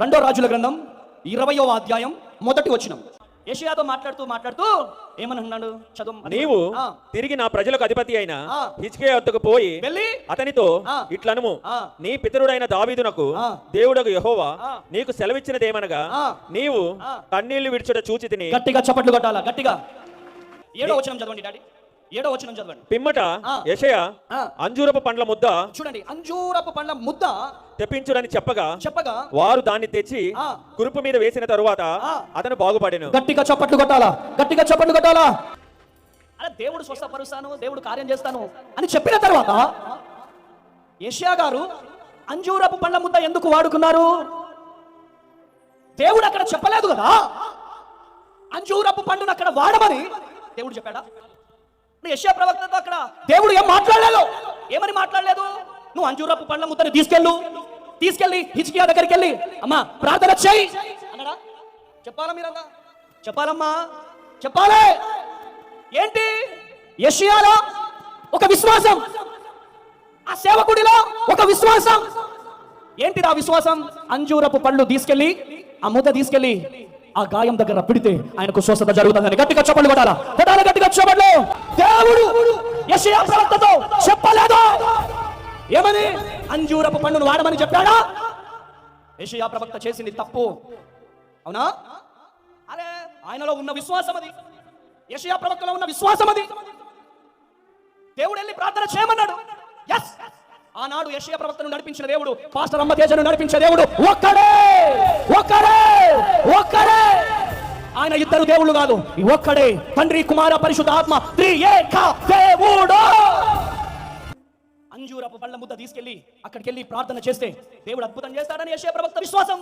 రెండో రాజుల గ్రంథం ఇరవయో అధ్యాయం మొదటి వచనం ఏషియాతో మాట్లాడుతూ మాట్లాడుతూ ఏమని అన్నాడు చదువు నీవు తిరిగి నా ప్రజలకు అధిపతి అయిన. హిజ్కియా వద్దకు పోయి వెళ్ళి అతనితో. ఇట్లనుము. నీ పితరుడైన దావీదునకు. దేవుడకు యెహోవా. నీకు సెలవిచ్చినదేమనగా. నీవు. కన్నీళ్ళు విడిచుట చూచి తిని గట్టిగా చప్పట్లు కొట్టాలా గట్టిగా ఏడో వచనం చదవండి డాడీ ఏడో వచనం చదవండి పిమ్మట. యెషయా. అంజూరపు పండ్ల ముద్ద చూడండి అంజూరపు పండ్ల ముద్ద తెప్పించుడని చెప్పగా చెప్పగా వారు దాన్ని తెచ్చి ఆ. కురుపు మీద వేసిన తరువాత. అతను బాగుపడెను. గట్టిగా చప్పట్లు కొట్టాలా? గట్టిగా చప్పట్లు కొట్టాలా? అరే దేవుడు స్వస్థపరుస్తాను దేవుడు కార్యం చేస్తాను అని చెప్పిన తర్వాత ఏషియా గారు అంజూరపు పండ్ల ముద్ద ఎందుకు వాడుకున్నారు? దేవుడు అక్కడ చెప్పలేదు కదా? అంజూరపు పండును అక్కడ వాడమని దేవుడు చెప్పాడా? యెషయా ప్రవక్తతో అక్కడ దేవుడు ఏం మాట్లాడలేదు? ఏమని మాట్లాడలేదు? నువ్వు అంజూరపు పండ్ల ముద్దని తీసుకెళ్ళు. తీసుకెళ్ళి హిజ్కియా దగ్గరికి వెళ్ళి అమ్మా ప్రార్థన చేయి. అన్నాడా? చెప్పాలా మీరంతా? చెప్పాలమ్మా. చెప్పాలే. ఏంటి? యషియాలో ఒక విశ్వాసం. ఆ సేవకుడిలో ఒక విశ్వాసం. ఏంటి ఆ విశ్వాసం? అంజూరపు పళ్ళు తీసుకెళ్ళి ఆ మూత తీసుకెళ్ళి ఆ గాయం దగ్గర పిడితే ఆయనకు స్వస్థత జరుగుతుందని గట్టిగా చెప్పలు కొట్టాలా? కొట్టాలి? గట్టిగా చెప్పట్లు దేవుడు యెషయా ప్రవక్తతో చెప్పలేదు? ఏమని? అంజూరపు పండును వాడమని చెప్పాడా? ఏషియా ప్రవక్త చేసింది తప్పు. అవునా? అరే ఆయనలో ఉన్న విశ్వాసం అది. ఏషియా ప్రవక్తలో ఉన్న విశ్వాసం అది. దేవుడు వెళ్ళి ప్రార్థన చేయమన్నాడు. ఎస్ ఆనాడు యెషయా ప్రవక్తను నడిపించిన దేవుడు పాస్టర్ అమ్మ తేజను నడిపించే దేవుడు ఒక్కడే! ఒక్కడే! ఒక్కడే! ఆయన ఇద్దరు దేవుళ్ళు కాదు ఒక్కడే. తండ్రి కుమార పరిశుద్ధ ఆత్మ త్రి ఏక దేవుడు! అంజూరపు పళ్ళ ముద్ద తీసుకెళ్ళి అక్కడికి వెళ్ళి ప్రార్థన చేస్తే దేవుడు అద్భుతం చేస్తాడని యెషయా ప్రవక్త విశ్వాసం.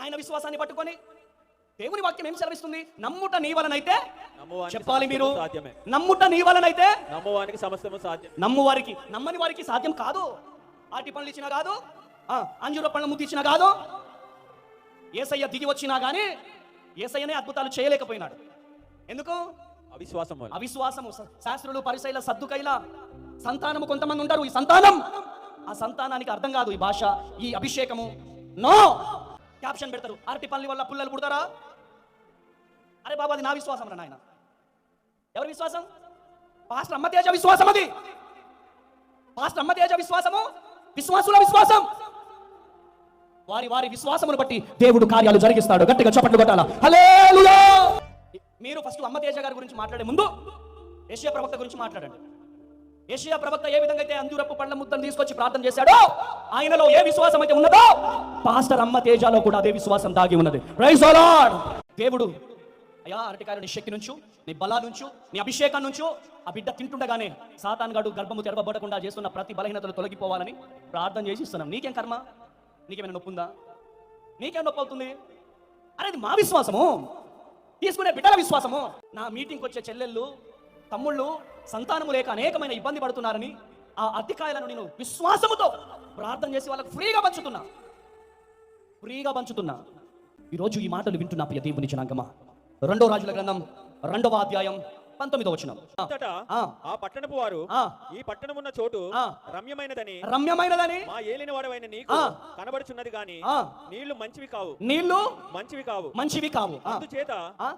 ఆయన విశ్వాసాన్ని పట్టుకొని దేవుని వాక్యం ఏం సెలవిస్తుంది? నమ్ముట నీ వలనైతే చెప్పాలి మీరు. నమ్ముట నీ వలనైతే నమ్మువానికి సమస్తము సాధ్యం నమ్ము వారికి నమ్మని వారికి సాధ్యం కాదు. ఆటి పనులు ఇచ్చినా కాదు ఆ, అంజూర పళ్ళ ముద్దు ఇచ్చినా కాదు. ఏసయ్య దిగి వచ్చినా గానీ ఏసయ్యనే అద్భుతాలు చేయలేకపోయినాడు. ఎందుకు? అవిశ్వాసము శా- శాస్త్రులు పరిశైల సద్దుకైల సంతానము కొంతమంది ఉంటారు. ఈ సంతానం ఆ సంతానానికి అర్థం కాదు ఈ భాష ఈ అభిషేకము. నో! క్యాప్షన్ పెడతారు. అరటి పల్లి వల్ల పుల్లలు పుడతారా? అరే బాబా అది నా విశ్వాసం రా నాయన. ఎవరి విశ్వాసం? పాస్టర్ అమ్మతేజ విశ్వాసం అది. పాస్టర్ అమ్మతేజ విశ్వాసము విశ్వాసుల విశ్వాసం. వారి వారి విశ్వాసమును బట్టి దేవుడు కార్యాలు జరిగిస్తాడు. గట్టిగా చప్పట్లు కొట్టాలా? మీరు ఫస్ట్ అమ్మతేజ గారి గురించి మాట్లాడే ముందు ఏషియా ప్రవక్త గురించి మాట్లాడండి. ఏషియా ప్రవక్త ఏ విధంగా అయితే అంజూరపు పండ్ల ముద్దను తీసుకొచ్చి ప్రార్థన చేశాడో ఆయనలో ఏ విశ్వాసం అయితే ఉన్నదో పాస్టర్ అమ్మ తేజాలో కూడా అదే విశ్వాసం దాగి ఉన్నది. రైస్ లార్డ్ దేవుడు అయ్యా అరటికాయలు నీ శక్తి నుంచు నీ బలా నుంచు నీ అభిషేకం నుంచు ఆ బిడ్డ తింటుండగానే సాతాన్ గడు గర్భము తెరవబడకుండా చేస్తున్న ప్రతి బలహీనతలు తొలగిపోవాలని ప్రార్థన చేసి ఇస్తున్నాం. నీకేం కర్మ? నీకేమైనా నొప్పి ఉందా? నీకేం నొప్పి అవుతుంది? అరే ఇది మా విశ్వాసము. తీసుకునే బిడ్డల విశ్వాసము. నా మీటింగ్కి వచ్చే చెల్లెళ్ళు తమ్ముళ్ళు సంతానము లేక అనేకమైన ఇబ్బంది పడుతున్నారని ఆ అతికాయలను నేను విశ్వాసముతో ప్రార్థన చేసి వాళ్ళకు ఫ్రీగా పంచుతున్నా. ఫ్రీగా పంచుతున్నా. ఈరోజు ఈ మాటలు వింటున్నా ప్రియ దేవుని జనాంగమా? రెండో రాజుల గ్రంథం రెండవ అధ్యాయం పంతొమ్మిదో వచనం. ఆ, పట్టణపు వారు. ఈ పట్టణమున్న చోటు ఆ. రమ్యమైనదని రమ్యమైనదని మా ఏలిన వాడవైన నీకు. కనబడుచున్నది గాని. నీళ్ళు మంచివి కావు. నీళ్ళు మంచివి కావు. మంచివి కావు. అందుచేత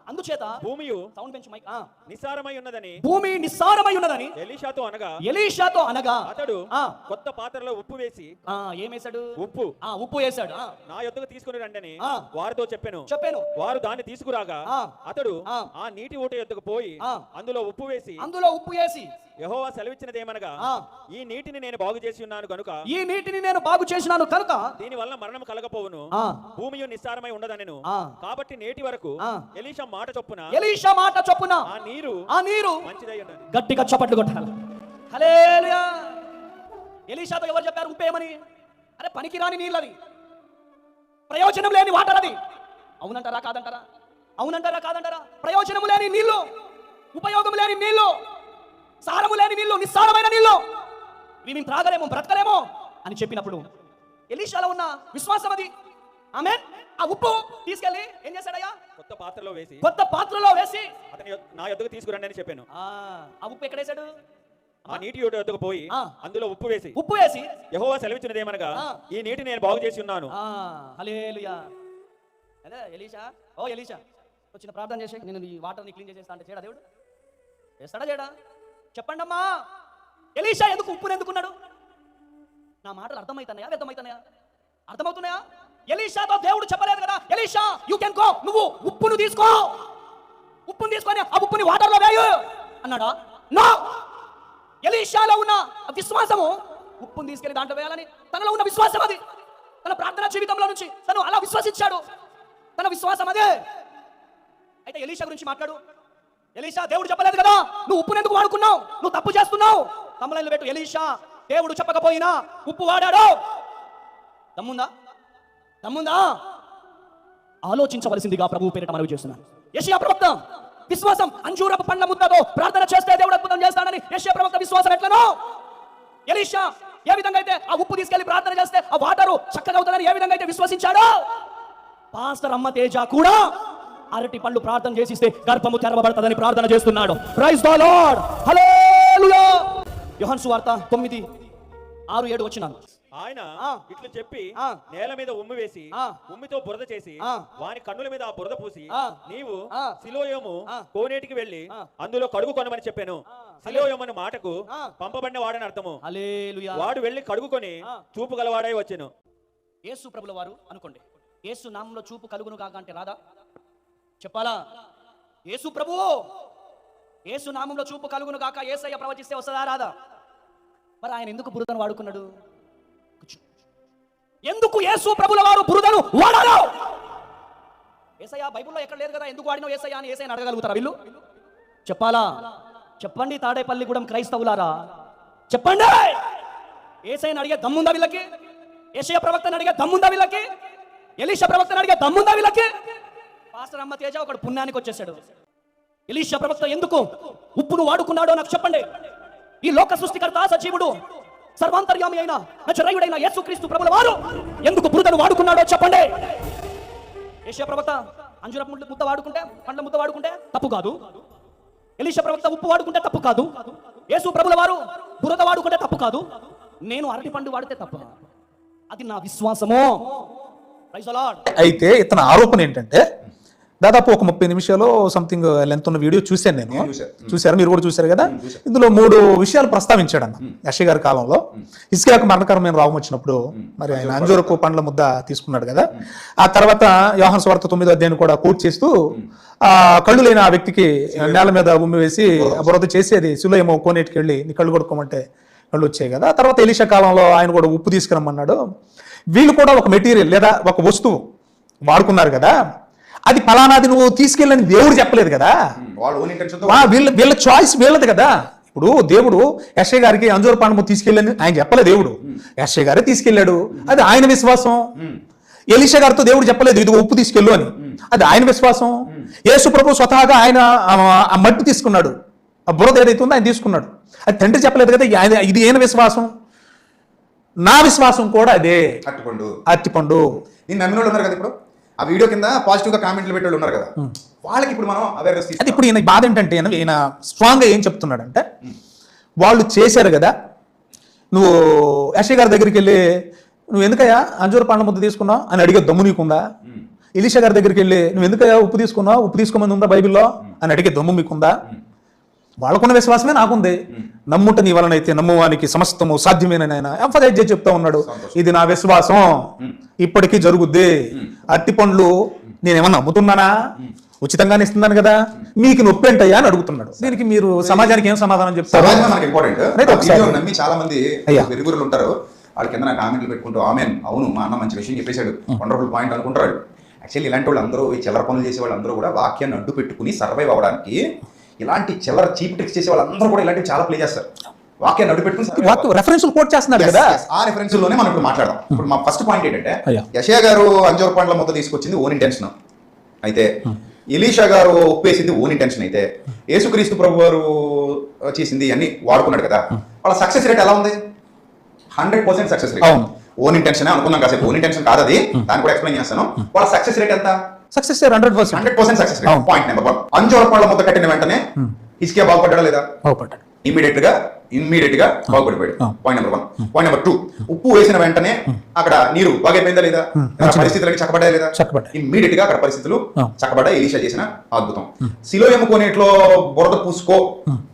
అందుచేత భూమియు సౌండ్ పెంచు మైక్. నిస్సారమై ఉన్నదని భూమి నిస్సారమై ఉన్నదని ఎలీషాతో అనగా ఎలీషాతో అనగా అతడు కొత్త పాత్రలో ఉప్పు వేసి ఏమేశాడు? ఉప్పు. ఆ. ఉప్పు వేశాడు. నా యొద్దకు తీసుకుని రండని ఆ. వారితో చెప్పాను. చెప్పాను. వారు దాన్ని తీసుకురాగా. అతడు ఆ. నీటి ఊట యొద్దకు పోయి. అందులో ఉప్పు వేసి అందులో ఉప్పు వేసి యెహోవా సెలవిచ్చినదేమనగా ఆ. ఈ నీటిని నేను బాగు చేసి ఉన్నాను కనుక ఈ నీటిని నేను బాగు చేసినాను కనుక దీని వల్ల మరణం కలగపోవును ఆ, భూమియు నిస్సారమై ఉండదనెను. కాబట్టి నేటి వరకు. ఎలీషా మాట చొప్పున ఎలీషా మాట చొప్పున ఆ నీరు ఆ నీరు మంచిదై ఉన్నది. గట్టిగా చప్పట్లు కొట్టాలి. హల్లెలూయా. ఎలీషాతో ఎవరు చెప్పారు ఉప్పేయమని అరే పనికిరాని నీళ్ళది. ప్రయోజనం లేని వాటర్ అది. అవునంటారా కాదంటారా? అవునంటారా కాదంటారా? ప్రయోజనం లేని నీళ్ళు ఉపయోగం లేని నీళ్ళు సారము లేని నీళ్ళు నిస్సారమైన నీళ్ళు ఇవి మేము త్రాగలేము బ్రతకలేము అని చెప్పినప్పుడు ఎలీషాలో ఉన్న విశ్వాసం అది. ఆమె ఆ ఉప్పు తీసుకెళ్ళి ఏం చేశాడయ్యా? కొత్త పాత్రలో వేసి కొత్త పాత్రలో వేసి. అతని నా యొద్దకు తీసుకురండి అని చెప్పాను. ఆ ఉప్పు ఎక్కడేశాడు? ఆ నీటి వద్దకు పోయి. అందులో ఉప్పు వేసి ఉప్పు వేసి. యెహోవా సెలవిచ్చినదేమనగా. ఈ నీటిని నేను బాగు చేసి ఉన్నాను. అదే ఎలీషా? ఓ ఎలీషా వచ్చిన ప్రార్థన చేసి నేను ఈ వాటర్ని క్లీన్ చేసేస్తా అంటే చేయడా దేవుడు? చేస్తాడా చేయడా చెప్పండి అమ్మా ఎలీషా ఎందుకు ఉప్పుని ఎందుకున్నాడు? నా మాటలు అర్థమవుతున్నాయా వ్యర్థమవుతున్నాయా అర్థమవుతున్నాయా? ఎలీషాతో దేవుడు చెప్పలేదు కదా. ఎలీషా యూ కెన్ గో నువ్వు ఉప్పును తీసుకో. ఉప్పును తీసుకొని ఆ ఉప్పుని వాటర్లో వేయు అన్నాడా? నో. ఎలీషాలో ఉన్న విశ్వాసము ఉప్పును తీసుకెళ్ళి దాంట్లో వేయాలని తనలో ఉన్న విశ్వాసం అది. తన ప్రార్థనా జీవితంలో నుంచి తను అలా విశ్వసించాడు. తన విశ్వాసం అదే. అయితే ఎలీషా గురించి మాట్లాడు. ఎలీషా దేవుడు చెప్పలేదు కదా? నువ్వు ఉప్పును ఎందుకు వాడుకున్నావు? నువ్వు తప్పు చేస్తున్నావు? తమ్ముళ్ళు పెట్టు ఎలీషా. దేవుడు చెప్పకపోయినా ఉప్పు వాడాడు? దమ్ముందా? దమ్ముందా? ఆలోచించవలసిందిగా ప్రభు పేరిట మనవి చేస్తున్నాను యశియా ప్రవక్త విశ్వాసం అంజూరపు పండ్ల ముద్దతో ప్రార్థన చేస్తే దేవుడు అద్భుతం చేస్తాడని యశియా ప్రవక్త విశ్వాసం ఎట్లనో? ఎలీషా ఏ విధంగా అయితే ఆ ఉప్పు తీసుకెళ్ళి ప్రార్థన చేస్తే ఆ వాటరు చక్కగా అవుతుందని ఏ విధంగా అయితే విశ్వసించాడో? పాస్టర్ అమ్మ తేజ కూడా అరటి పళ్ళు ప్రార్థన చేసిస్తే గర్భము తెరవబడతదని ప్రార్థన చేస్తున్నాడు ప్రైజ్ ద లార్డ్ హల్లెలూయా యోహన్ సువార్త తొమ్మిది ఆరు ఏడు వచ్చినాను ఆయన. ఇట్లు చెప్పి. నేల మీద ఉమ్మి వేసి. ఉమ్మితో బురద చేసి. వాని కన్నుల మీద ఆ బురద పూసి. నీవు. సిలోయము. కోనేటికి వెళ్ళి. అందులో కడుగు కొనమని చెప్పాను ఆ. సిలోయము అనే మాటకు. పంపబడిన వాడని అర్థము వాడు వెళ్ళి కడుగుకొని. చూపు గలవాడై వచ్చెను యేసు ప్రభుల వారు అనుకోండి యేసు నామంలో చూపు కలుగును కాక అంటే రాదా చెప్పాలా? యేసు ప్రభువు యేసు నామంలో చూపు కలుగును కాక ఏసయ్య ప్రవచిస్తే వస్తుందా రాదా? మరి ఆయన ఎందుకు బురదను వాడుకున్నాడు? ఎందుకు యేసు ప్రభుల వారు బురదను వాడారు ఏసయ్య బైబిల్లో ఎక్కడ లేదు కదా ఎందుకు వాడినో ఏసయ్య అని ఏసయ్యని అడగలుగుతారా వీళ్ళు? చెప్పాలా? చెప్పండి తాడేపల్లిగూడెం క్రైస్తవులారా. చెప్పండి! ఏసైని అడిగే దమ్ముందా వీళ్ళకి? ఏసయ ప్రవక్తను అడిగే దమ్ముందా వీళ్ళకి? ఎలీష ప్రవక్తను అడిగే దమ్ముందా వీళ్ళకి? పాస్టర్ అమ్మ తేజ ఒకడు పుణ్యానికి వచ్చేసాడు ఎలీషా ప్రవక్త ఎందుకు ఉప్పును వాడుకున్నాడో నాకు చెప్పండి. ఈ లోక సృష్టికర్త సజీవుడు సర్వాంతర్యామి అయిన నచరయుడైన యేసుక్రీస్తు ప్రభుల వారు ఎందుకు బురదను వాడుకున్నాడో చెప్పండి. ఏషియా ప్రవక్త అంజుర ముద్ద ముద్ద వాడుకుంటే పండ్ల ముద్ద వాడుకుంటే తప్పు కాదు. ఎలీషా ప్రవక్త ఉప్పు వాడుకుంటే తప్పు కాదు. యేసు ప్రభుల వారు బురద వాడుకుంటే తప్పు కాదు. నేను అరటి పండు వాడితే తప్పు అది నా విశ్వాసము. అయితే ఇతని ఆరోపణ ఏంటంటే దాదాపు ఒక ముప్పై నిమిషాలు సంథింగ్ లెంత్ ఉన్న వీడియో చూశాను నేను. చూశారు? మీరు కూడా చూశారు కదా? ఇందులో మూడు విషయాలు ప్రస్తావించాడు అన్న యశ గారి కాలంలో. ఇసుకాకు మరణకరమైన రావం వచ్చినప్పుడు మరి ఆయన అంజూరపు పండ్ల ముద్ద తీసుకున్నాడు కదా. ఆ తర్వాత యోహన్ స్వార్థ తొమ్మిదో అధ్యాయం కూడా కోట్ చేస్తూ ఆ కళ్ళు లేని ఆ వ్యక్తికి నేల మీద ఉమ్మి వేసి బురద. చేసి అది సులయమో కోనేటికి వెళ్ళి నీ కళ్ళు కొడుకోమంటే కళ్ళు వచ్చాయి కదా. తర్వాత ఎలిషా కాలంలో ఆయన కూడా ఉప్పు తీసుకురమ్మన్నాడు. వీళ్ళు కూడా ఒక మెటీరియల్ లేదా ఒక వస్తువు వాడుకున్నారు కదా. అది ఫలానాది నువ్వు తీసుకెళ్ళని దేవుడు చెప్పలేదు కదా? వాళ్ళు వీళ్ళ చాయిస్ వీళ్ళది కదా. ఇప్పుడు దేవుడు యశ్ఐ గారికి అంజూర పాండము తీసుకెళ్ళని ఆయన చెప్పలే దేవుడు. యశ్ఐ గారే తీసుకెళ్ళాడు. అది ఆయన విశ్వాసం. ఎలీషా గారితో దేవుడు చెప్పలేదు ఇది ఉప్పు తీసుకెళ్ళు అని. అది ఆయన విశ్వాసం. యేసు ప్రభు స్వతహాగా ఆయన ఆ- మట్టి తీసుకున్నాడు. ఆ బురద ఏదైతే ఉందో ఆయన తీసుకున్నాడు. అది తండ్రి చెప్పలేదు కదా ఇది ఆయన ఇది ఈయన విశ్వాసం. నా విశ్వాసం కూడా అదే. అట్టుకోండు అరటిపండు నేను నమ్మిన వాళ్ళు ఉన్నారు కదా ఇప్పుడు? ఆ వీడియో కింద పాజిటివ్గా కామెంట్లు పెట్టే వాళ్ళు ఉన్నారు కదా. వాళ్ళకి ఇప్పుడు మనం అవేర్నెస్ అది ఇప్పుడు ఈయన బాధ ఏంటంటే ఈయన- ఈయన స్ట్రాంగ్గా ఏం చెప్తున్నాడంటే వాళ్ళు చేశారు కదా నువ్వు యశయ్ గారి దగ్గరికి వెళ్ళి నువ్వు ఎందుకయ్యా అంజూర పండ్ల ముద్ద తీసుకున్నావు? అని అడిగే దమ్ము నీకుందా? ఇలీషా గారి దగ్గరికి వెళ్ళి నువ్వు ఎందుకయ్యా ఉప్పు తీసుకున్నావు? ఉప్పు తీసుకోమని ఉందా బైబిల్లో? అని అడిగే దమ్ము మీకుందా? వాళ్ళకున్న విశ్వాసమే నాకుంది. నమ్ముట నీ వలనైతే నమ్మువానికి సమస్తము సాధ్యమేనని ఆయన ఎంఫసైజ్ చేసి చెప్తా ఉన్నాడు. ఇది నా విశ్వాసం. ఇప్పటికీ జరుగుద్ది. అట్టి పండ్లు నేనేమన్నా నమ్ముతున్నానా? ఉచితంగానే ఇస్తున్నాను కదా. మీకు నొప్పి ఏంటయ్యా అని అడుగుతున్నాడు. దీనికి మీరు సమాజానికి ఏం సమాధానం చెప్తారు? నమ్మి చాలా మంది అయ్యా. వెరుగురులు ఉంటారు. వాళ్ళ కింద కామెంట్లు పెట్టుకుంటూ ఆమె అవును మా అన్న మంచి విషయం చెప్పేశాడు. వండర్ఫుల్ పాయింట్ అనుకుంటారు యాక్చువల్లీ ఇలాంటి వాళ్ళు అందరూ ఈ చిల్లర పనులు చేసే వాళ్ళందరూ కూడా వాక్యాన్ని అడ్డు పెట్టుకుని సర్వైవ్ అవ్వడానికి ఇలాంటి చిల్లర చీప్ ట్రిక్స్ చేసే వాళ్ళందరూ కూడా ఇలాంటివి చాలా ప్లే చేస్తారు. వాక్య రెఫరెన్స్ కోట్ చేస్తున్నారు Yes, కదా? yes. ఆ రెఫరెన్స్లోనే మనం ఇప్పుడు మాట్లాడదాం. ఇప్పుడు మా ఫస్ట్ పాయింట్ ఏంటంటే. యశయ గారు అంజూర పండ్ల ముద్ద తీసుకొచ్చింది ఓన్ ఇంటెన్షన్ అయితే ఎలీషా గారు ఒప్పేసింది ఓన్ ఇంటెన్షన్ అయితే యేసుక్రీస్తు ప్రభు గారు చేసింది అన్ని వాడుకున్నాడు కదా. వాళ్ళ సక్సెస్ రేట్ ఎలా ఉంది? Hundred percent success rate. Own intention అనుకున్నాం కాసేపు. ఓన్ ఇంటెన్షన్ కాదు అది. దాన్ని కూడా ఎక్స్ప్లెయిన్ చేస్తాను. వాళ్ళ సక్సెస్ రేట్ ఎంత? Success hundred percent hundred percent success. Point number one అంజూర పళ్ళ ముద్ద కట్టిన వెంటనే ఇసుకే బాగుపడ్డా లేదా? బాగుపడ్డాడు. ఇమీడియట్గా ఇమ్మీడియట్గా బాగుపడిపోయాడు. Point number one point number two ఉప్పు వేసిన వెంటనే అక్కడ నీరు బాగైపోయిందా లేదా. పరిస్థితులకి చక్కబడ్డాయి లేదా. ఇమ్మీడియట్గా అక్కడ పరిస్థితులు ఆ. చక్కబడ్డాయి. ఎలీషా చేసిన అద్భుతం. సిలోయము కోనేట్లో బురద పూసుకో.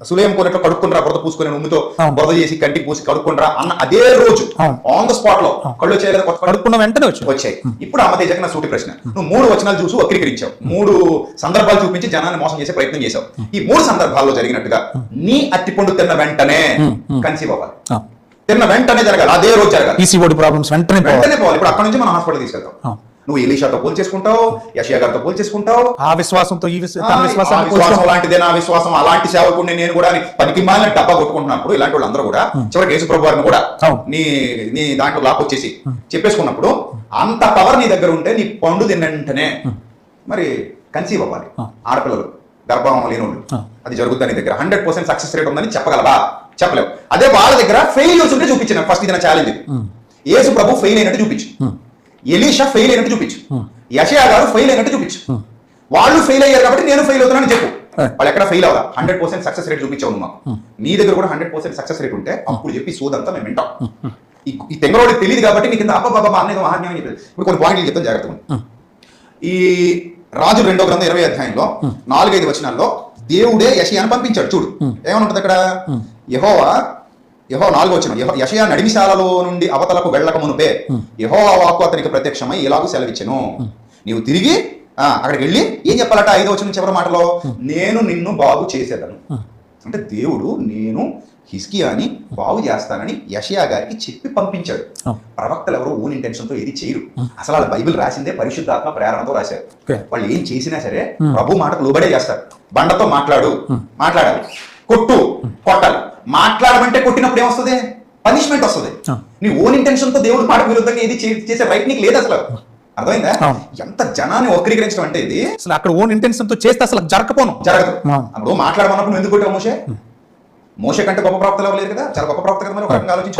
సులోయం కోనేట్లో కడుక్కుంటారా బురద పూసుకొని ఉమ్మితో. బురద చేసి కంటికి పూసి కడుక్కుంటారా అన్న అదే రోజు. ఆన్ ద స్పాట్లో. కళ్ళు వచ్చాయి లేదా? కొత్త కళ్ళు? కడుక్కున్న వెంటనే వచ్చి వచ్చాయి. ఇప్పుడు అమ్మతే జగన్ సూటి ప్రశ్న. నువ్వు మూడు వచనాలు చూసి వక్రీకరించావు. మూడు సందర్భాలు చూపించి జనాన్ని మోసం చేసే ప్రయత్నం చేశావు. ఈ మూడు సందర్భాల్లో జరిగినట్టుగా నీ అట్టిపండు తిన్న వెంటనే కన్సీవ్ అవ్వాలి. తిన్న వెంటనే జరగాలి. అదే రోజు జరగాలి. ఈసీఓడి ప్రాబ్లమ్స్ వెంటనే వెంటనే పోవాలి. ఇప్పుడు అక్కడ నుంచి మనం హాస్పిటల్ తీసుకెళ్తాం. నువ్వు ఎలీషాతో పోల్చేసుకుంటావు యషియా గారితో పోల్చేసుకుంటావు ఆ విశ్వాసంతో ఈ విశ్వాసం అలాంటిదే నా విశ్వాసం అలాంటి సేవకుడిని నేను కూడా పనికి మాలిన డబ్బా కొట్టుకుంటున్నప్పుడు ఇలాంటి వాళ్ళందరూ కూడా చివరికి యేసు ప్రభు వారిని కూడా. నీ నీ దాంట్లో లాక్కొచ్చేసి చెప్పేసుకున్నప్పుడు అంత పవర్ నీ దగ్గర ఉంటే నీ పండు తిన్న వెంటనే మరి కన్సీవ్ అవ్వాలి. ఆడపిల్లలు గర్భం లేనోళ్ళు ఆ. అది జరుగుతుంది నీ దగ్గర? హండ్రెడ్ పర్సెంట్ సక్సెస్ రేట్ ఉందని చెప్పగలవా? చెప్పలేవు. అదే వాళ్ళ దగ్గర ఫెయిల్యూర్స్ ఉంటే చూపించిన ఫస్ట్ ఇది నా ఛాలెంజ్ యేసు ప్రభు ఫెయిల్ అయినట్టు చూపించు. ఎలీషా ఫెయిల్ అయినట్టు చూపించు. యషయా గారు ఫెయిల్ అయినట్టు చూపించు. వాళ్ళు ఫెయిల్ అయ్యారు కాబట్టి నేను ఫెయిల్ అవుతున్నానని చెప్పు. వాళ్ళు ఎక్కడ ఫెయిల్ అవ్వదా హండ్రెడ్ పర్సెంట్ సక్సెస్ రేట్ చూపించావు మాకు. నీ దగ్గర కూడా హండ్రెడ్ పర్సెంట్ సక్సెస్ రేట్ ఉంటే అప్పుడు చెప్పి సోదంతా మేము వింటాం. ఈ తెంగరోడికి తెలియదు కాబట్టి నీకు అబ్బా అనేది మహాజ్ఞానం చెప్పేది. ఇప్పుడు కొన్ని పాయింట్లు చెప్తాను జాగ్రత్తగా. ఈ రాజు రెండో గ్రంథం ఇరవై అధ్యాయంలో నాలుగైదు వచనాల్లో దేవుడే యషయాను పంపించాడు. చూడు. ఏమని ఉంటుంది అక్కడ? యహోవా యహో నాలుగో వచ్చిన యషయా నడిమిశాలలో నుండి అవతలకు వెళ్ళక మునుపే యహోవా వాక్కు అతనికి ప్రత్యక్షమై ఇలాగూ సెలవిచ్చెను. నీవు తిరిగి ఆ, అక్కడికి వెళ్ళి ఏం చెప్పాలట ఐదో వచ్చిన చివరి మాటలో? నేను నిన్ను బాగు చేసేదను. అంటే దేవుడు నేను హిస్కియాని బాగు చేస్తానని యషయా గారికి చెప్పి పంపించాడు. ప్రవక్తలు ఎవరు ఓన్ ఇంటెన్షన్తో ఏది చేయరు. అసలు వాళ్ళ బైబిల్ రాసిందే పరిశుద్ధాత్మ ప్రేరణతో రాశారు. వాళ్ళు ఏం చేసినా సరే ప్రభు మాటకు లోబడే చేస్తారు. బండతో మాట్లాడు. మాట్లాడాలి. కొట్టు కొట్టాలి. మాట్లాడమంటే కొట్టినప్పుడు ఏమొస్తుంది? పనిష్మెంట్ వస్తుంది. నీ ఓన్ ఇంటెన్షన్తో దేవుడి మాట విరుద్ధంగా ఏది చే- చేసే రైట్ నీకు లేదు అసలు. అర్థమైందా. ఎంత జనాన్ని వక్రీకరించడం అంటే ఇది? అసలు అక్కడ ఓన్ ఇంటెన్షన్తో చేస్తే అసలు జరగకపోను. జరగదు. అప్పుడు మాట్లాడమన్నప్పుడు నువ్వు ఎందుకు కొట్టావు మోసే మోసే కంటే గొప్ప ప్రవక్తలు ఎవరు లేరు కదా? చాలా గొప్ప ప్రవక్త కదా మరి ఒక ఆలోచించు.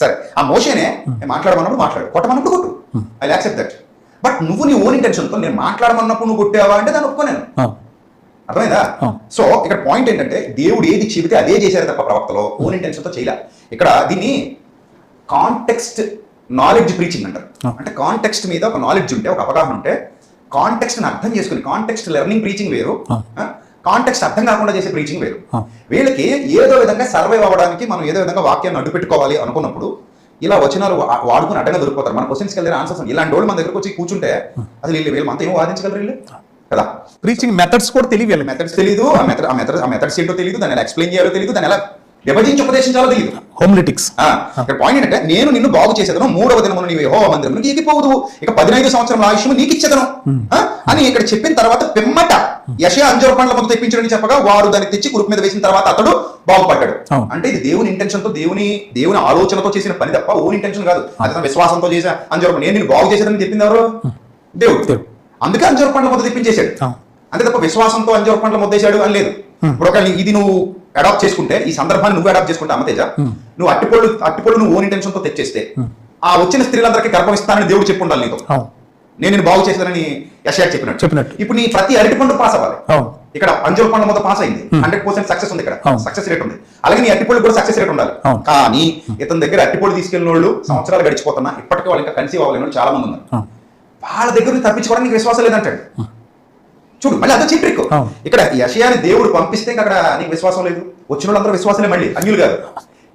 సరే ఆ మోసేనే నేను మాట్లాడమన్నప్పుడు మాట్లాడు. కొట్టమన్నప్పుడు కొట్టు. ఐ యాక్సెప్ట్ దట్ బట్ నువ్వు నీ ఓన్ ఇంటెన్షన్తో నేను మాట్లాడమన్నప్పుడు నువ్వు కొట్టావా అంటే దాన్ని ఒప్పుకోలేను. అర్థమైందా. సో ఇక్కడ పాయింట్ ఏంటంటే దేవుడు ఏది చెబితే అదే చేశారు తప్ప ప్రవక్తలో ఓన్ ఇంటెన్షన్తో చేయలే. ఇక్కడ దీన్ని కాంటెక్స్ట్ నాలెడ్జ్ ప్రీచింగ్ అంటారు. అంటే కాంటెక్స్ట్ మీద ఒక నాలెడ్జ్ ఉంటే ఒక అవగాహన ఉంటే కాంటెక్స్ట్ అర్థం చేసుకుని కాంటెక్స్ట్ లెర్నింగ్ ప్రీచింగ్ వేరు. కాంటెక్స్ట్ అర్థం కాకుండా చేసే ప్రీచింగ్ వేరు. వీళ్ళకి ఏదో విధంగా సర్వైవ్ అవ్వడానికి మనం ఏదో విధంగా వాక్యాన్ని అడ్డు పెట్టుకోవాలి అనుకున్నప్పుడు ఇలా వచనాలు వాడుకుని అడ్డంగా దొరికిపోతారు. మన క్వశ్చన్స్కి వెళ్ళిన ఆన్సర్స్ ఇలాంటి వాళ్ళు మన దగ్గరకు వచ్చి కూర్చుంటే అసలు వీళ్ళు వీళ్ళు మనతో ఏం వాదించగలరు వీళ్ళు? కదా? ప్రీచింగ్ మెథడ్స్ కూడా తెలియదు మెథడ్స్ తెలియదు ఆ మెథడ్ ఆ మెథడ్ ఆ మెథడ్స్ ఏంటో తెలియదు దాన్ని ఎలా ఎక్స్ప్లెయిన్ చేయాలో తెలియదు దాన్ని ఎలా విభజించి ఉపదేశించాలో తెలియదు హోమ్లిటిక్స్ ఇక్కడ పాయింట్ ఏంటంటే నేను నిన్ను బాగు చేసేదను మూడవ దినమును నీవు యెహోవా మందిరమునికి ఎగిపోవదు ఇక పదిహేను సంవత్సరం ఆయుష్యము నీకు ఇచ్చేదను అని ఇక్కడ చెప్పిన తర్వాత పిమ్మట యశ అంజూర పండ్ల మొదలు తెప్పించడని చెప్పగా వారు దాన్ని తెచ్చి కురుపు మీద వేసిన తర్వాత అతడు బాగుపడ్డాడు. అంటే ఇది దేవుని ఇంటెన్షన్తో దేవుని దేవుని ఆలోచనతో చేసిన పని తప్ప ఓన్ ఇంటెన్షన్ కాదు. అది విశ్వాసంతో చేసిన అంజూర. నేను నిన్ను బాగు చేసేదని చెప్పింది ఎవరు? దేవుడు. దేవుడు. అందుకే అంజూర పండ్ల మొదలు తెప్పించేశాడు. అంతే తప్ప విశ్వాసంతో అంజూర పండ్ల ముద్దేశాడు అని లేదు. ఇప్పుడు ఒకవేళ ఇది నువ్వు అడాప్ట్ చేసుకుంటే ఈ సందర్భాన్ని నువ్వు అడాప్ట్ చేసుకుంటే అమ్మతేజ నువ్వు అట్టిపళ్ళు అట్టిపళ్ళు నువ్వు ఓన్ ఇంటెన్షన్తో తెచ్చేస్తే ఆ. వచ్చిన స్త్రీలందరికీ గర్భం ఇస్తానని దేవుడు చెప్పి ఉండాలి నీతో నేను నిన్ను బాగు చేసేదని యశయా చెప్పినట్టు. చెప్పినట్టు. ఇప్పుడు నీ ప్రతి అరటి పండు పాస్ అవ్వాలి. ఇక్కడ అంజూర పండు మొదట పాస్ అయింది. హండ్రెడ్ పర్సెంట్ సక్సెస్ ఉంది ఇక్కడ. సక్సెస్ రేట్ ఉంది. అలాగే నీ అట్టిపళ్ళు కూడా సక్సెస్ రేట్ ఉండాలి. కానీ ఇతని దగ్గర అట్టిపళ్ళు తీసుకెళ్ళిన వాళ్ళు సంవత్సరాలు గడిచిపోతున్నా ఇప్పటికీ వాళ్ళు ఇంకా కన్సీవ్ అవ్వలేని వాళ్ళు చాలా మంది ఉన్నారు. వాళ్ళ దగ్గర తప్పించుకోవడానికి నీకు విశ్వాసం లేదంటాడు. చూడు మళ్ళీ అదో చిట్రిక్. ఇక్కడ యషయాని దేవుడు పంపిస్తే అక్కడ నీకు విశ్వాసం లేదు. వచ్చిన వాళ్ళందరూ విశ్వాసలే మళ్ళీ అన్యులు కాదు.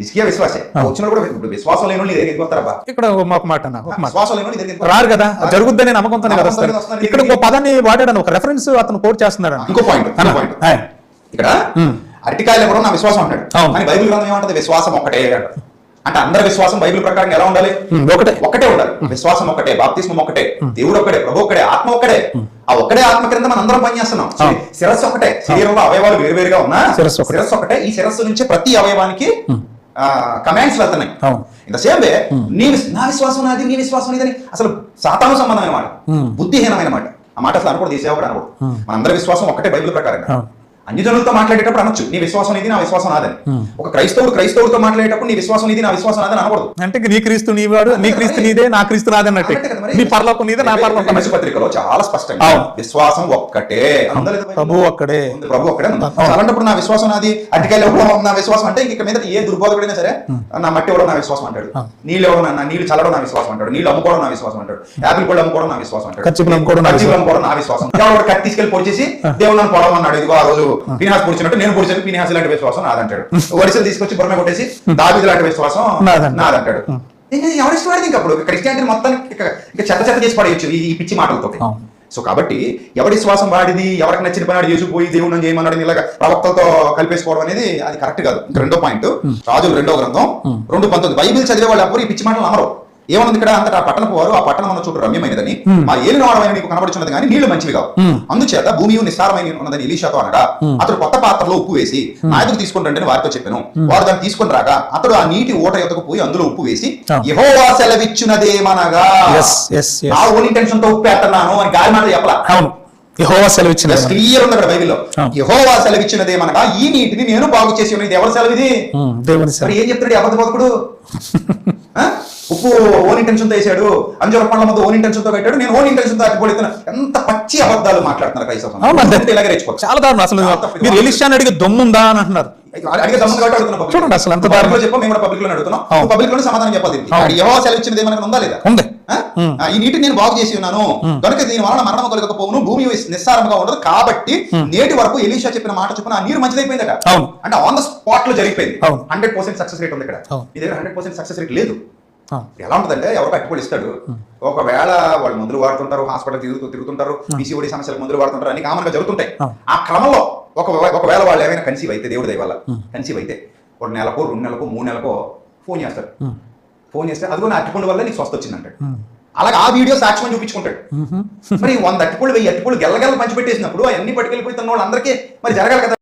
ఇసుకియా విశ్వాసే. వచ్చిన కూడా ఇప్పుడు విశ్వాసం లేని దగ్గరికి వస్తారా ఇక్కడ ఒక మాట విశ్వాసం లేని. రారు కదా జరుగుద్దనే నమ్మకంతోనే కదా వస్తారు. ఇక్కడ ఒక పదాన్ని వాడాడు ఒక రెఫరెన్స్ అతను కోట్ చేస్తున్నాడు ఇంకో పాయింట్ పాయింట్ ఇక్కడ. అరటికాయలు ఎవరో నా విశ్వాసం అంటాడు. కానీ బైబిల్ గ్రంథం ఏమంటది? విశ్వాసం ఒకటే అంటాడు. అంటే అందరి విశ్వాసం బైబిల్ ప్రకారం ఎలా ఉండాలి? ఒకటే. ఒకటే ఉండాలి. విశ్వాసం ఒకటే బాప్తిస్మం ఒకటే దేవుడు ఒకటే ప్రభు ఒకటే ఆత్మ ఒకటే. ఆ ఒకటే ఆత్మ కింద మనం అందరం పనిచేస్తున్నాం. శిరస్సు ఒకటే. శరీరంలో అవయవాలు వేరువేరుగా ఉన్నా శిరస్సు ఒకటే. ఈ శిరస్సు నుంచి ప్రతి అవయవానికి కమాండ్స్ వెళ్తున్నాయి. ఇంత సేమ్ వే నీ నా విశ్వాసం నాది నీ విశ్వాసం నీదని అసలు సాతాను సంబంధమైన మాట. బుద్ధిహీనమైన మాట. ఆ మాట అసలు అనకూడదు ఈ సేవకుడు అనకూడదు మనందరి విశ్వాసం ఒకటే బైబిల్ ప్రకారం అవును. అన్ని జనులతో మాట్లాడేటప్పుడు అనొచ్చు. నీ విశ్వాసం ఇది నా విశ్వాసం నాదని ఒక క్రైస్తవుడు క్రైస్తవుడితో మాట్లాడేటప్పుడు నీ విశ్వాసం ఇది నా విశ్వాసం నాదని అనకూడదు. అంటే నీ క్రీస్తు నీవాడు నీ క్రీస్తు నీదే నా క్రీస్తు నాదే అన్నట్టే. అంతే కదా మరి. నీ పరలోకం నీదే నా పరలోకం ఎఫెసు పత్రికలో చాలా స్పష్టంగా. విశ్వాసం ఒక్కటే? ప్రభు ఒక్కడే. ప్రభు ఒక్కడే. అలాంటప్పుడు నా విశ్వాసం నాది ఇవ్వడం నా విశ్వాసం అంటే ఇంక మీద ఏ దుర్బోధకుడైనా సరే నా మట్టి ఇవ్వడం నా విశ్వాసం అంటాడు. నీళ్ళు ఇవ్వడం నా నీళ్ళు చల్లడం నా విశ్వాసం అంటాడు. నీళ్ళు అమ్ముకోవడం నా విశ్వాసం అంటాడు. యాపిల్ పళ్ళు అమ్ముకోవడం నా విశ్వాసం అంటాడు. అమ్ముకోవడం నా విశ్వాసం. ఎవరు కత్తి తీసుకెళ్ళి పొడిచేసి దేవుడు నన్ను పొడవమన్నాడు. ఇదిగో ఆ రోజు పీనాస్ పొడిచినట్టు నేను పొడిచాను పీనాస్ లాంటి విశ్వాసం నాదంటాడు. వడిసలు తీసుకొచ్చి బొమ్మ కొట్టేసి దావిది లాంటి విశ్వాసం నాదంటాడు. ఎవరిష్టం వాడిది ఇంకా అప్పుడు? క్రిస్టియానిటీ మొత్తానికి ఇక చెత్త చెత్త చేసి పడేయచ్చు ఈ పిచ్చి మాటలతో. సో కాబట్టి ఎవడి విశ్వాసం వాడిది ఎవరికి నచ్చిన పని వాడు చేసుకుపోయి దేవుడు చేయమన్నాడు ఇలాగ ప్రవక్తలతో కలిపేసుకోవడం అనేది అది కరెక్ట్ కాదు. రెండో పాయింట్. రాజులు రెండో గ్రంథం రెండు పంతొమ్మిది. బైబిల్ చదివే వాళ్ళు ఎవరు ఈ పిచ్చి మాటలు నమ్మరు. ఏమన్నది ఇక్కడ? అంతటా పట్టణపు వారు ఆ పట్టణం ఉన్న చోటు రమ్యమైనదని. మా ఏలిన వాడమైన నీకు కనబడుచున్నది కానీ నీళ్ళు మంచివి కావు. అందుచేత భూమి నిస్సారమైన ఉన్నదని ఎలీషాతో అనగా అతడు కొత్త పాత్రలో ఉప్పు వేసి నా ఎదుగు తీసుకుంటుంటే వారితో చెప్పాను. వారు దాన్ని తీసుకొని రాగా అతడు ఆ నీటి ఓట ఎద్దకు పోయి అందులో ఉప్పు వేసి. యెహోవా సెలవిచ్చునదేమనగా. నా ఓన్ ఇంటెన్షన్తో ఉప్పు వేస్తున్నాను అని గాలి మాట చెప్పలా? అవును. యెహోవా సెలవిచ్చిన క్లియర్ ఉంది అక్కడ బైబిల్లో. యెహోవా సెలవిచ్చినదేమనగా ఈ నీటిని నేను బాగు చేసి ఉన్నది ఎవరి సెలవు ఇది? ఉమ్, దేవుని ఏం చెప్తాడు అబద్ధ బతుకుడు? ఉప్పు ఓన్ ఇంటెన్షన్తో వేసాడు అంజూర పండ్ల మధ్య ఓన్ ఇంటెన్షన్తో పెట్టాడు నేను ఓన్ ఇంటెన్షన్తో అట్టుబడుతున్నా ఎంత పచ్చి అబద్ధాలు మాట్లాడుతున్నారు క్రైస్తవ. ఇలాగే. చాలా దారుణం అసలు. మీరు ఎలిషాని అడిగి దమ్ముందా అని అంటున్నారు అడిగే కాబట్టి అడుగుతున్నా. చూడండి అసలు ఎంత Public లో దారుణం. చెప్పాం మేము కూడా పబ్లిక్లో అడుగుతున్నాం. పబ్లిక్లోనే సమాధానం చెప్పాలి. అది యెహోవా సెలవిచ్చినది ఏమైనా ఉందా లేదా ఉంది ఈ నీటిని నేను బాగు చేసి ఉన్నాను కనుక దీని వలన మరణం కలగకపోవును భూమి నిస్సారంగా ఉండదు కాబట్టి నేటి వరకు ఎలీషా చెప్పిన మాట చెప్పిన ఆ నీరు మంచిదైపోయిందట అవును. అంటే ఆన్ ద స్పాట్లో జరిగిపోయింది. హండ్రెడ్ పర్సెంట్ సక్సెస్ రేట్ ఉంది ఇక్కడ దగ్గర హండ్రెడ్ పర్సెంట్ సక్సెస్ రేట్ లేదు ఎలా ఉంటుందంటే ఎవరు కట్టుబడి ఇస్తాడు. ఒకవేళ వాళ్ళు మందులు వాడుతుంటారు హాస్పిటల్ తిరుగుతూ తిరుగుతుంటారు పీసీఓడి సమస్యలకు మందులు వాడుతుంటారు అన్ని కామన్గా జరుగుతుంటాయి. ఆ. క్రమంలో ఒక ఒకవేళ వాళ్ళు ఏమైనా కన్సీవ్ అయితే దేవుడి దయ వల్ల కన్సీవ్ అయితే ఒక నెలకో రెండు నెలకో మూడు నెలకో ఫోన్ చేస్తారు ఫోన్ చేస్తే అదిగో నా అట్టిపండు వల్ల నీకు స్వస్థ వచ్చిందంటాడు. అలాగే ఆ వీడియో సాక్ష్యం చూపించుకుంటాడు. మరి వంద అట్టిపళ్ళు వెయ్యి అట్టిపళ్ళు గెల్లగెల్ల పంచి పెట్టేసినప్పుడు అవన్నీ పట్టుకెళ్ళిపోయి తన వాళ్ళందరికీ మరి జరగాలి కదా.